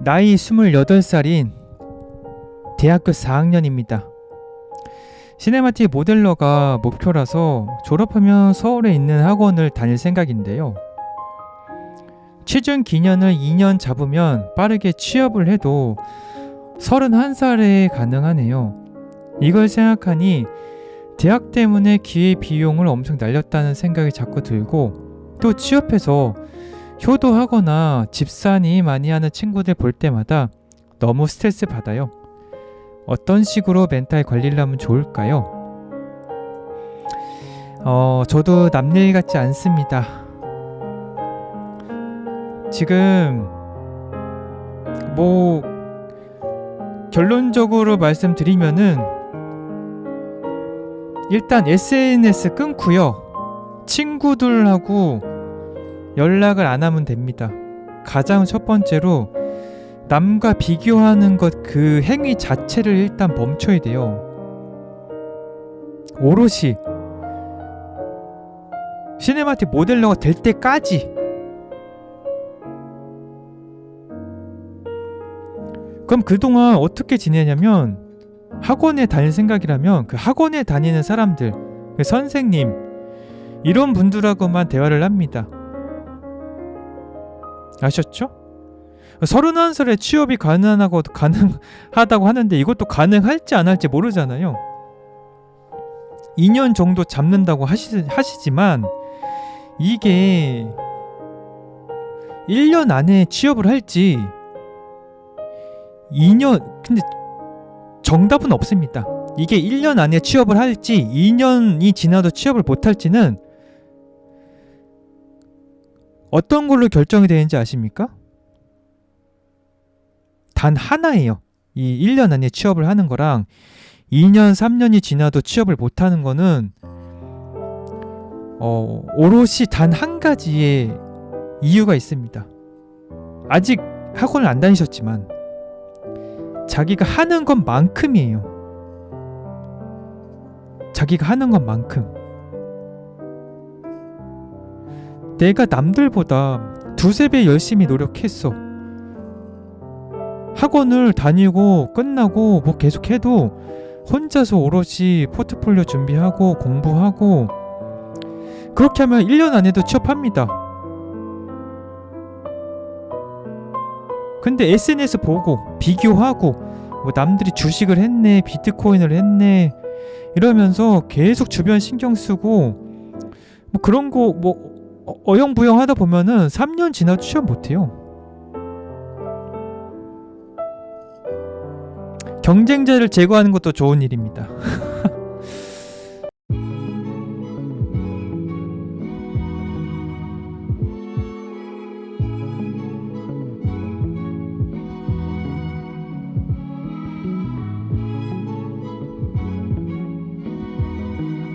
나이 28살인 대학교 4학년입니다. 시네마틱 모델러가 목표라서 졸업하면 서울에 있는 학원을 다닐 생각인데요. 취준 기년을 2년 잡으면 빠르게 취업을 해도 31살에 가능하네요. 이걸 생각하니 대학 때문에 기회 비용을 엄청 날렸다는 생각이 자꾸 들고 또 취업해서 효도하거나 집사니 많이 하는 친구들 볼 때마다 너무 스트레스 받아요. 어떤 식으로 멘탈 관리를 하면 좋을까요? 어, 저도 남일 같지 않습니다. 지금 뭐 결론적으로 말씀드리면은 일단 SNS 끊고요. 친구들하고 연락을 안 하면 됩니다. 가장 첫 번째로 남과 비교하는 것 그 행위 자체를 일단 멈춰야 돼요. 오롯이 시네마틱 모델러가 될 때까지 그럼 그동안 어떻게 지내냐면 학원에 다닐 생각이라면 그 학원에 다니는 사람들 그 선생님 이런 분들하고만 대화를 합니다. 아셨죠? 31살에 취업이 가능하고 가능하다고 하는데 이것도 가능할지 안 할지 모르잖아요. 2년 정도 잡는다고 하시, 하시지만 이게 1년 안에 취업을 할지 2년 근데 정답은 없습니다. 이게 1년 안에 취업을 할지 2년이 지나도 취업을 못 할지는 어떤 걸로 결정이 되는지 아십니까? 단 하나예요. 이 1년 안에 취업을 하는 거랑 2년, 3년이 지나도 취업을 못 하는 거는 어, 오롯이 단 한 가지의 이유가 있습니다. 아직 학원을 안 다니셨지만 자기가 하는 것만큼이에요. 자기가 하는 것만큼. 내가 남들보다 두세 배 열심히 노력했어. 학원을 다니고 끝나고 뭐 계속 해도 혼자서 오롯이 포트폴리오 준비하고 공부하고 그렇게 하면 1년 안에도 취업합니다. 근데 SNS 보고 비교하고 뭐 남들이 주식을 했네, 비트코인을 했네 이러면서 계속 주변 신경 쓰고 뭐 그런 거 뭐 어영부영 하다 보면은 3년 지나도 취업 못 해요. 경쟁자를 제거하는 것도 좋은 일입니다.